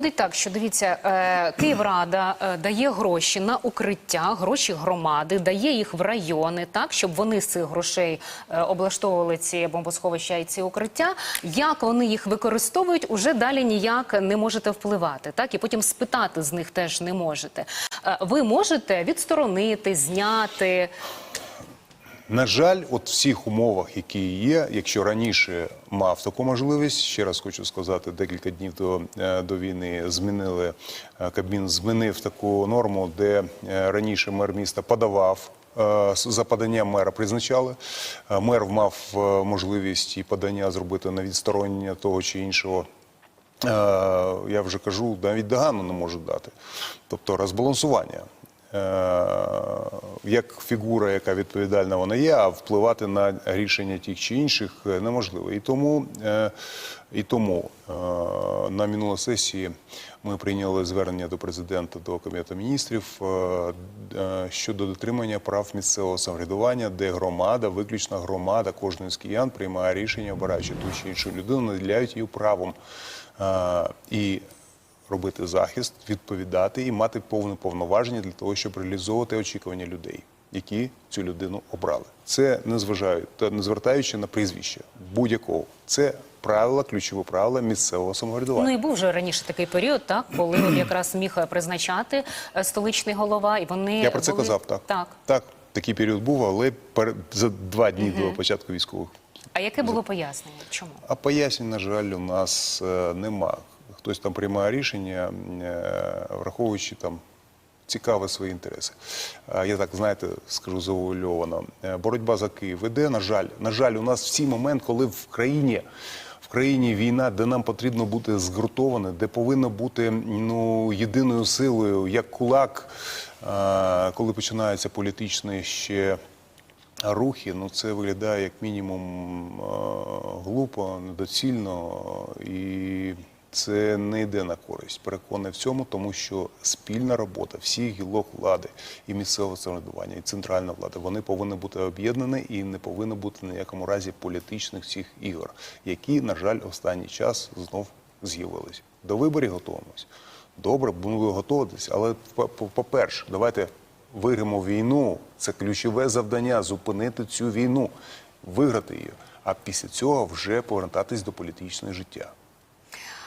Виходить так, що дивіться, е, Київрада е, дає гроші на укриття, гроші громади, дає їх в райони, так щоб вони з цих грошей е, облаштовували ці бомбосховища і ці укриття. Як вони їх використовують, уже далі ніяк не можете впливати. Так і потім спитати з них теж не можете. Ви можете відсторонити, зняти. На жаль, от в всіх умовах, які є, якщо раніше мав таку можливість, ще раз хочу сказати, декілька днів до, е, до війни змінили е, Кабмін змінив таку норму, де е, раніше мер міста подавав. За поданням мера призначали. Мер мав можливість і подання зробити на відсторонення того чи іншого я вже кажу, навіть догану не можуть дати. Тобто розбалансування. Е, Як фігура, яка відповідальна вона є, а впливати на рішення тих чи інших е, неможливо. І тому, е, і тому на минулій сесії ми прийняли звернення до президента до Кабінету міністрів щодо дотримання прав місцевого самоврядування, де громада, виключно громада, кожен з киян приймає рішення, обираючи ту чи іншу людину, наділяють її правом і робити захист, відповідати і мати повне повноваження для того, щоб реалізовувати очікування людей, які цю людину обрали. Це не зважають та не звертаючи на прізвище будь-якого. Це правила, ключові правила місцевого самоврядування. Ну і був вже раніше такий період, так коли якраз міг призначати е, столичний голова, і вони Я про це були... казав. Так так. так, такий період був, але перед за два дні до початку військових. А яке було пояснення? Чому? А пояснень, на жаль, у нас е, нема. Хтось там приймає рішення, е, враховуючи там цікаві свої інтереси. Е, Я так, знаєте, скажу завуальовано. Е, Боротьба за Київ іде, на жаль. На жаль, у нас всі момент, коли в країні. Країні війна, де нам потрібно бути згуртоване, де повинно бути ну, єдиною силою, як кулак, коли починаються політичні ще рухи, ну це виглядає як мінімум глупо, недоцільно і це не йде на користь. Переконаний в цьому, тому що спільна робота всіх гілок влади і місцевого самоврядування, і центральна влада, вони повинні бути об'єднані і не повинно бути в якому разі політичних цих ігор, які, на жаль, останній час знов з'явилися. До виборів готуємось. Добре, будемо готуватися, але по- по-перше, давайте виграємо війну. Це ключове завдання зупинити цю війну, виграти її, а після цього вже повертатись до політичного життя.